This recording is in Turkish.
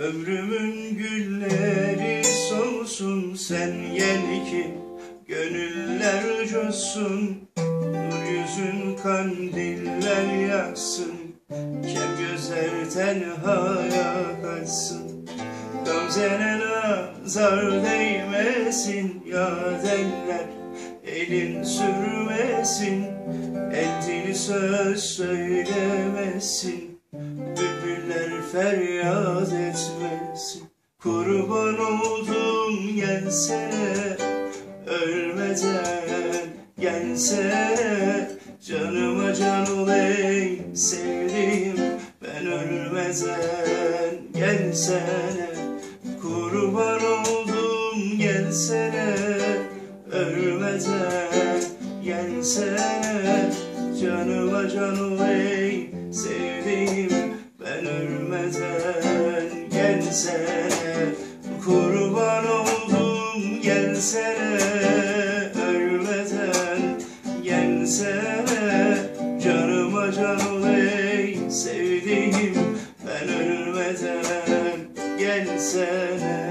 Ömrümün gülleri solsun sen gel ki Gönüller coşsun. Nur yüzün kandiller yaksın Kem gözler tenhaya kaçsın. Gamzene nazar değmesin ya eller Elin sürmesin. El dili söz söylemesin Bülbüller feryat etmesin. Kurban oldum gelsene Ölmeden gelsene Canıma can ol ey sevdiğim Ben ölmeden gelsene. Kurban oldum gelsene Ölmeden gelsene. Canıma can ol ey sevdiğim gelsene Kurban oldum gelsene Ölmeden gelsene Canıma can ey sevdiğim Ben ölmeden gelsene